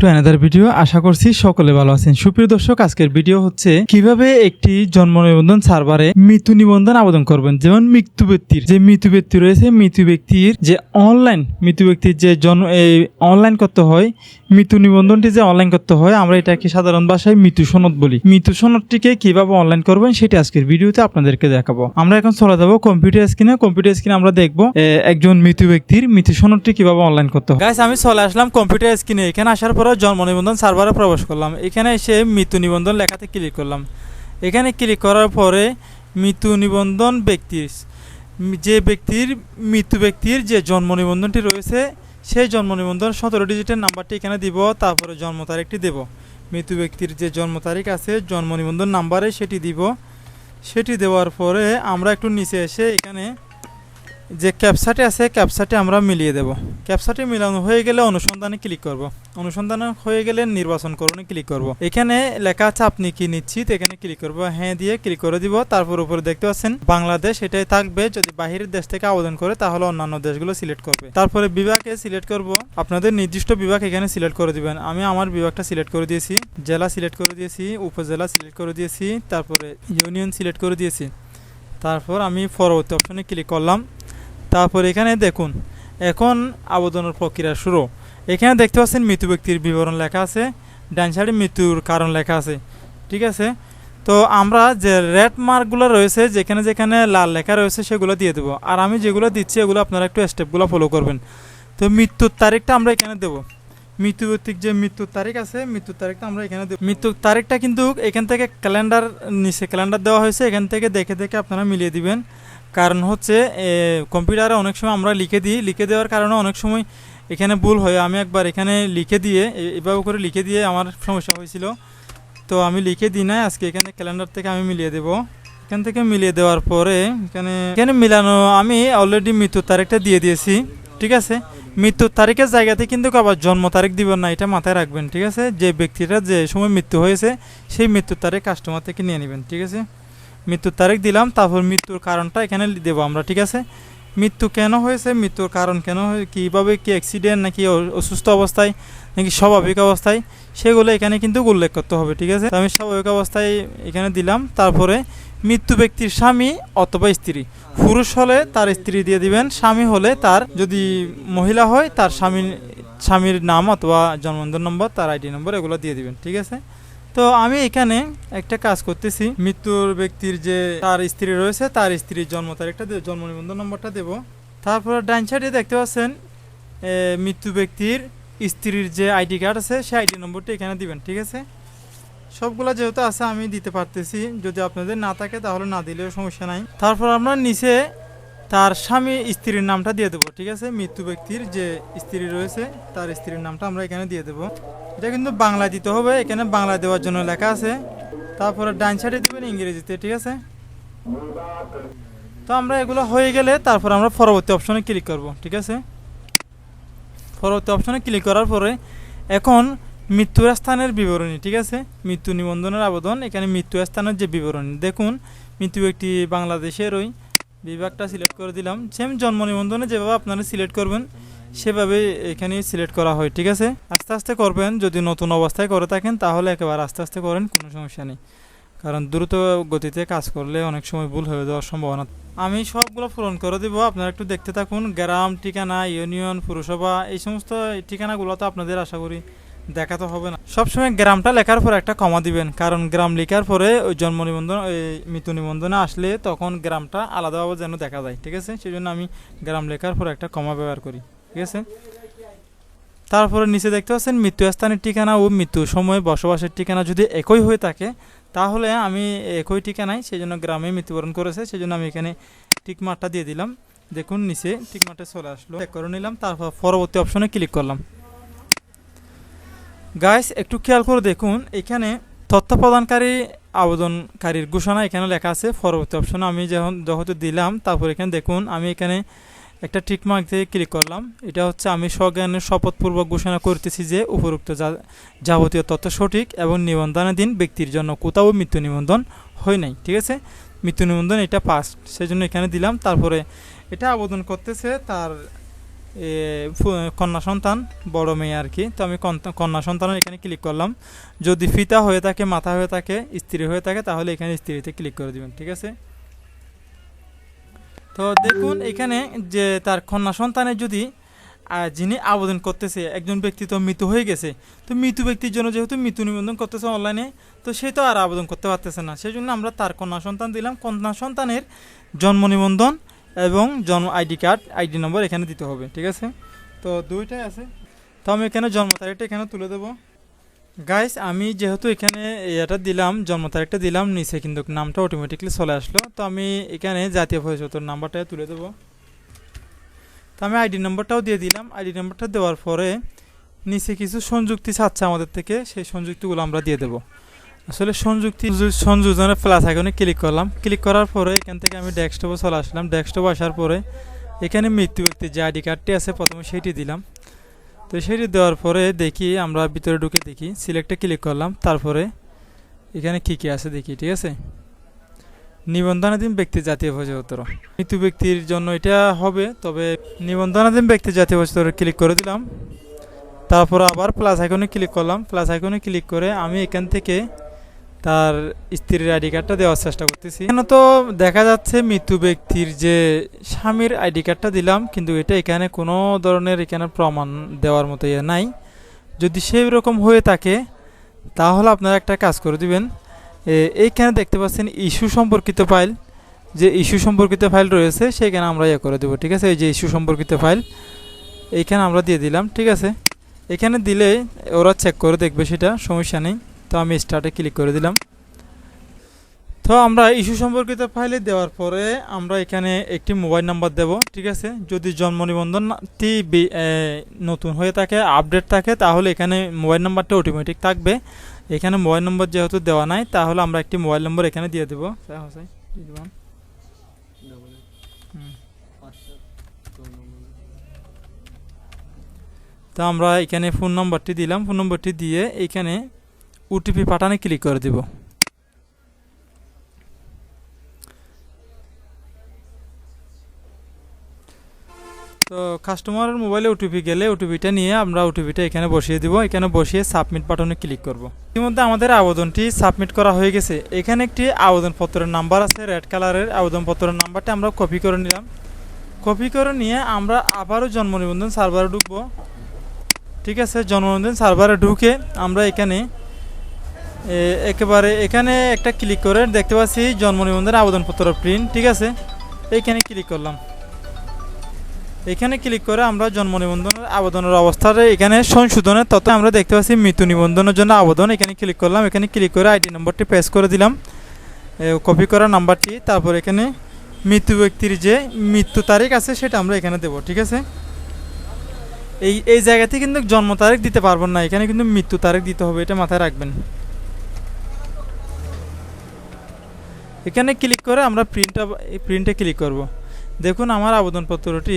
To another video আশা করছি সকলে ভালো আছেন। সুপ্রিয় দর্শক, আজকের ভিডিও হচ্ছে কীভাবে একটি জন্ম নিবন্ধন সার্ভারে মৃত্যু নিবন্ধন আবেদন করবেন। যেমন মৃত্যু ব্যক্তির, যে মৃত্যু ব্যক্তি রয়েছে, মৃত্যু ব্যক্তির যে অনলাইন মৃত্যু ব্যক্তির যে জন্ম এই অনলাইন করতে হয়, মৃত্যু নিবন্ধনটি যে অনলাইন করতে হয়, আমরা এটাকে সাধারণ ভাষায় মৃত্যু সনদ বলি। মৃত্যু সনদটিকে কীভাবে অনলাইন করবেন, সেটা আজকের ভিডিওতে আপনাদেরকে দেখাবো। আমরা এখন চলে যাব কম্পিউটার স্ক্রিনে কম্পিউটার স্ক্রিনে আমরা দেখব একজন মৃত্যু ব্যক্তির মৃত্যু সনদটি কীভাবে অনলাইন করতে হয়। আমি চলে আসলাম কম্পিউটার স্ক্রিনে এখানে আসার পরে জন্ম নিবন্ধন সার্ভারে প্রবেশ করলাম। এখানে এসে মৃত্যু নিবন্ধন লেখাতে ক্লিক করলাম। এখানে ক্লিক করার পরে মৃত্যু নিবন্ধন ব্যক্তির, যে ব্যক্তির, মৃত্যু ব্যক্তির যে জন্ম নিবন্ধনটি রয়েছে, সেই জন্ম নিবন্ধন সতেরো ডিজিটের নাম্বারটি এখানে দিব, তারপরে জন্ম তারিখটি দেব। মৃত্যু ব্যক্তির যে জন্ম তারিখ আছে, জন্ম নিবন্ধন নাম্বারে সেটি দিব। সেটি দেওয়ার পরে আমরা একটু নিচে এসে এখানে যে ক্যাপসাটি আছে ক্যাপসাটি আমরা মিলিয়ে দেব। ক্যাপসাটি মিলানো হয়ে গেলে অনুসন্ধানে ক্লিক করব। অনুসন্ধান হয়ে গেলে নির্বাচন করণে ক্লিক করব। এখানে লেখা আছে, আপনি কি নিশ্চিত? এখানে ক্লিক করব। হ্যাঁ দিয়ে ক্লিক করে দিব। তারপর উপরে দেখতে পাচ্ছেন, বাংলাদেশ, এটাই থাকবে। যদি বাহিরের দেশ থেকে আবেদন করে, তাহলে অন্যান্য দেশগুলো সিলেক্ট করবে। তারপরে বিভাগে সিলেক্ট করব। আপনাদের নির্দিষ্ট বিভাগ এখানে সিলেক্ট করে দিবেন। আমি আমার বিভাগটা সিলেক্ট করে দিয়েছি। জেলা সিলেক্ট করে দিয়েছি। উপজেলা সিলেক্ট করে দিয়েছি। তারপরে ইউনিয়ন সিলেক্ট করে দিয়েছি। তারপর আমি পরবর্তী অপশনে ক্লিক করলাম। তারপর এখানে দেখুন, এখন আবেদনের প্রক্রিয়া শুরু। এখানে দেখতে পাচ্ছেন মৃত্যু ব্যক্তির বিবরণ লেখা আছে, ডান সাইডে মৃত্যুর কারণ লেখা আছে, ঠিক আছে? তো আমরা যে রেড মার্কগুলো রয়েছে, যেখানে যেখানে লাল লেখা রয়েছে, সেগুলো দিয়ে দেবো। আর আমি যেগুলো দিচ্ছি, এগুলো আপনারা একটু স্টেপগুলো ফলো করবেন। তো মৃত্যুর তারিখটা আমরা এখানে দেবো। মৃত্যু ব্যক্তির যে মৃত্যুর তারিখ আছে, মৃত্যুর তারিখটা আমরা এখানে মৃত্যুর তারিখটা কিন্তু এখান থেকে ক্যালেন্ডার নিচে ক্যালেন্ডার দেওয়া হয়েছে, এখান থেকে দেখে দেখে আপনারা মিলিয়ে দিবেন। কারণ হচ্ছে কম্পিউটারে অনেক সময় আমরা লিখে দিই, লিখে দেওয়ার কারণে অনেক সময় এখানে ভুল হয়। আমি একবার এখানে লিখে দিয়ে এভাবে করে লিখে দিয়ে আমার সমস্যা হয়েছিল। তো আমি লিখে দিই না আজকে এখানে ক্যালেন্ডার থেকে আমি মিলিয়ে দেব। এখান থেকে মিলিয়ে দেওয়ার পরে এখানে এখানে মিলানো, আমি অলরেডি মৃত্যুর তারিখটা দিয়ে দিয়েছি, ঠিক আছে? মৃত্যুর তারিখের জায়গাতে কিন্তু আবার জন্ম তারিখ দিবেন না, এটা মাথায় রাখবেন, ঠিক আছে? যে ব্যক্তিটা যে সময় মৃত্যু হয়েছে, সেই মৃত্যুর তারিখ কাস্টমার থেকে নিয়ে নেবেন, ঠিক আছে? মৃত্যুর তারিখ দিলাম, তারপর মৃত্যুর কারণটা এখানে দেবো আমরা, ঠিক আছে? মৃত্যু কেন হয়েছে? মৃত্যুর কারণ কেন কীভাবে কি অ্যাক্সিডেন্ট নাকি অসুস্থ অবস্থায় নাকি স্বাভাবিক অবস্থায়, সেগুলো এখানে কিন্তু উল্লেখ করতে হবে, ঠিক আছে? আমি স্বাভাবিক অবস্থায় এখানে দিলাম, তারপরে মৃত্যু ব্যক্তির স্বামী অথবা স্ত্রী। পুরুষ হলে তার স্ত্রী দিয়ে দিবেন, স্বামী হলে তার যদি মহিলা হয়, তার স্বামীর স্বামীর নাম অথবা জন্মদিন নম্বর, তার আইডি নম্বর, এগুলো দিয়ে দিবেন, ঠিক আছে? তো আমি এখানে একটা কাজ করতেছি। মৃত্যুর ব্যক্তির যে তার স্ত্রী রয়েছে, তার স্ত্রীর জন্ম তারিখটা দেব জন্ম নিবন্ধন নম্বরটা দেব। তারপর ডাইন সাইডে দেখতে পাচ্ছেন মৃত্যু ব্যক্তির স্ত্রীর যে আইডি কার্ড আছে সেই আইডি নম্বরটা এখানে দিবেন, ঠিক আছে? সবগুলা যেহেতু আছে, আমি দিতে পারতেছি। যদি আপনাদের না থাকে, তাহলে না দিলেও সমস্যা নাই। তারপর আমরা নিচে তার স্বামী স্ত্রীর নামটা দিয়ে দেবো, ঠিক আছে? মৃত্যু ব্যক্তির যে স্ত্রী রয়েছে, তার স্ত্রীর নামটা আমরা এখানে দিয়ে দেবো। এটা কিন্তু বাংলায় দিতে হবে, এখানে বাংলা দেওয়ার জন্য লেখা আছে। তারপরে ডান সাইডে দেবেন ইংরেজিতে, ঠিক আছে? তো আমরা এগুলো হয়ে গেলে তারপর আমরা পরবর্তী অপশনে ক্লিক করব, ঠিক আছে? পরবর্তী অপশনে ক্লিক করার পরে এখন মৃত্যু স্থানের বিবরণী, ঠিক আছে? মৃত্যু নিবন্ধনের আবেদন, এখানে মৃত্যু স্থানের যে বিবরণী। দেখুন, মৃত্যু ব্যক্তি বাংলাদেশের ওই বিভাগটা সিলেক্ট করে দিলাম। সেম জন্ম নিবন্ধনে যেভাবে আপনারা সিলেক্ট করবেন, সেভাবে এখানে সিলেক্ট করা হয়, ঠিক আছে? আস্তে আস্তে করবেন, যদি নতুন অবস্থায় করে থাকেন, তাহলে একেবারে আস্তে আস্তে করেন, কোনো সমস্যা নেই। কারণ দ্রুত গতিতে কাজ করলে অনেক সময় ভুল হয়ে যাওয়ার সম্ভাবনা। আমি সবগুলো পূরণ করে দিব, আপনারা একটু দেখতে থাকুন। গ্রাম, ঠিকানা, ইউনিয়ন, পুরসভা, এই সমস্ত ঠিকানাগুলো তো আপনাদের আশা করি দেখাতে হবে না। সবসময় গ্রামটা লেখার পর একটা কমা দিবেন, কারণ গ্রাম লেখার পরে ওই জন্ম নিবন্ধন, ওই মৃত্যু নিবন্ধনে আসলে তখন গ্রামটা আলাদাভাবে যেন দেখা যায়, ঠিক আছে? সেই জন্য আমি গ্রাম লেখার পর একটা কমা ব্যবহার করি, ঠিক আছে? তারপরে নিচে দেখতে পাচ্ছেন, মৃত্যুস্থানের ঠিকানা ও মৃত্যু সময় বসবাসের ঠিকানা যদি একই হয়ে থাকে, তাহলে আমি একই ঠিকানায় সেই জন্য গ্রামে মৃত্যুবরণ করেছে সেই জন্য আমি এখানে টিকমারটা দিয়ে দিলাম। দেখুন, নিচে টিকমারটা চলে আসলো। চেক করে নিলাম, তারপর পরবর্তী অপশনে ক্লিক করলাম। গাইস একটু খেয়াল করে দেখুন, এখানে তথ্য প্রদানকারী আবেদনকারীর ঘোষণা এখানে লেখা আছে, পরবর্তী অপশনে আমি যখন যেহেতু দিলাম, তারপর এখানে দেখুন, আমি এখানে একটা টিকমার্ক দিয়ে ক্লিক করলাম। এটা হচ্ছে আমি স্বজ্ঞানের শপথপূর্বক ঘোষণা করতেছি যে উপরোক্ত যাবতীয় তথ্য সঠিক এবং নিবন্ধনাধীন ব্যক্তির জন্য কোথাও মৃত্যু নিবন্ধন হয় নাই, ঠিক আছে? মৃত্যু নিবন্ধন এটা পাস সেই জন্য এখানে দিলাম। তারপরে এটা আবেদন করতেছে তার কন্যা সন্তান, বড় মেয়ে আর কি। তো আমি কন্যা- সন্তান এখানে ক্লিক করলাম। যদি ফিতা হয়ে থাকে মাথা হয়ে থাকে, স্ত্রী হয়ে থাকে, তাহলে এখানে স্ত্রীতে ক্লিক করে দিবেন, ঠিক আছে? তো দেখুন, এখানে যে তার কন্যা সন্তানের যদি যিনি আবেদন করতেছে, একজন ব্যক্তি তো মৃত্যু হয়ে গেছে, তো মৃত্যু ব্যক্তির জন্য যেহেতু মৃত্যু নিবন্ধন করতেছে অনলাইনে তো সে তো আর আবেদন করতে পারতেছে না। সেই জন্য আমরা তার কন্যা সন্তান দিলাম। কন্যা সন্তানের জন্ম নিবন্ধন এবং জন্ম আইডি কার্ড, আইডি নম্বর এখানে দিতে হবে, ঠিক আছে? তো দুইটাই আছে। তো আমি এখানে জন্ম তারিখটা এখানে তুলে দেবো। গাইস আমি যেহেতু এখানে এটা দিলাম, জন্ম তারিখটা দিলাম, নিচে কিন্তু নামটা অটোমেটিকলি চলে আসলো। তো আমি এখানে জাতীয় পরিচয় নাম্বারটা তুলে দেবো। তো আমি আইডি নম্বরটাও দিয়ে দিলাম। আইডি নম্বরটা দেওয়ার পরে নিচে কিছু সংযুক্তি চাচ্ছে আমাদের থেকে, সেই সংযুক্তিগুলো আমরা দিয়ে দেবো। আসলে সংযুক্তি সংযোজনের প্লাস আইকনে ক্লিক করলাম। ক্লিক করার পরে এখান থেকে আমি ডেস্কটপে চলে আসলাম। ডেস্কটপে আসার পরে এখানে মৃত্যু ব্যক্তির যে আইডি কার্ডটি আছে, প্রথমে সেটি দিলাম। তো সেটি দেওয়ার পরে দেখি, আমরা ভিতরে ঢুকে দেখি সিলেক্টে ক্লিক করলাম। তারপরে এখানে কী কী আছে দেখি, ঠিক আছে? নিবন্ধনাধীন ব্যক্তি জাতীয় পরিচয়পত্র মৃত্যু ব্যক্তির জন্য এটা হবে, তবে নিবন্ধনাধীন ব্যক্তি জাতীয় পরিচয়পত্র ক্লিক করে দিলাম। তারপর আবার প্লাস আইকনে ক্লিক করলাম। প্লাস আইকনে ক্লিক করে আমি এখান থেকে তার স্ত্রীর আইডি কার্ডটা দেওয়ার চেষ্টা করতেছি। এখানে তো দেখা যাচ্ছে মৃত্যু ব্যক্তির যে স্বামীর আইডি কার্ডটা দিলাম, কিন্তু এটা এখানে কোনো ধরনের এখানে প্রমাণ দেওয়ার মতো ইয়ে নাই। যদি সেই রকম হয়ে থাকে, তাহলে আপনারা একটা কাজ করে দিবেন। এইখানে দেখতে পাচ্ছেন ইস্যু সম্পর্কিত ফাইল। যে ইস্যু সম্পর্কিত ফাইল রয়েছে সেখানে আমরা ইয়ে করে দেবো, ঠিক আছে? এই যে ইস্যু সম্পর্কিত ফাইল, এইখানে আমরা দিয়ে দিলাম, ঠিক আছে? এখানে দিলে ওরা চেক করে দেখবে সেটা, সমস্যা নেই। তো আমি স্টার্টে ক্লিক করে দিলাম। তো আমরা ইস্যু সম্পর্কিত ফাইলে দেওয়ার পরে আমরা এখানে একটি মোবাইল নাম্বার দেব, ঠিক আছে? যদি জন্ম নিবন্ধনটি নতুন হয়ে থাকে আপডেট থাকে, তাহলে এখানে মোবাইল নাম্বারটা অটোমেটিক থাকবে। এখানে মোবাইল নম্বর যেহেতু দেওয়া নাই, তাহলে আমরা একটি মোবাইল নম্বর এখানে দিয়ে দেবো। তো আমরা এখানে ফোন নম্বরটি দিলাম। ফোন নম্বরটি দিয়ে এখানে ওটিপি পাঠানে ক্লিক করে দিব। তো কাস্টমারের মোবাইলে ওটিপি গেলে ওটিপিটা নিয়ে আমরা ওটিপিটা এখানে বসিয়ে দিব। এখানে বসিয়ে সাবমিট বাটনে ক্লিক করব। ইতিমধ্যে আমাদের আবেদনটি সাবমিট করা হয়ে গেছে। এখানে একটি আবেদনপত্রের নাম্বার আছে রেড কালারের আবেদনপত্রের নাম্বারটা আমরা কপি করে নিলাম। কপি করে নিয়ে আমরা আবারও জন্ম নিবন্ধন সার্ভারে ঢুকবো। ঠিক আছে জন্ম নিবন্ধন সার্ভারে ঢুকে আমরা এখানে একেবারে এখানে একটা ক্লিক করে দেখতে পাচ্ছি জন্ম নিবন্ধনের আবেদনপত্র প্রিন্ট ঠিক আছে? এইখানে ক্লিক করলাম। এখানে ক্লিক করে আমরা জন্ম নিবন্ধনের আবেদনের অবস্থার এখানে সংশোধনের তত আমরা দেখতে পাচ্ছি, মৃত্যু নিবন্ধনের জন্য আবেদন। এখানে ক্লিক করলাম, এখানে ক্লিক করে আইডি নম্বরটি পেস করে দিলাম। কপি করা নাম্বারটি তারপর এখানে মৃত্যু ব্যক্তির যে মৃত্যু তারিখ আছে সেটা আমরা এখানে দেবো, ঠিক আছে? এই এই জায়গাতে কিন্তু জন্ম তারিখ দিতে পারবেন না, এখানে কিন্তু মৃত্যু তারিখ দিতে হবে, এটা মাথায় রাখবেন। এখানে ক্লিক করে আমরা প্রিন্টটা এই প্রিন্টে ক্লিক করব। দেখুন আমার আবেদনপত্রটি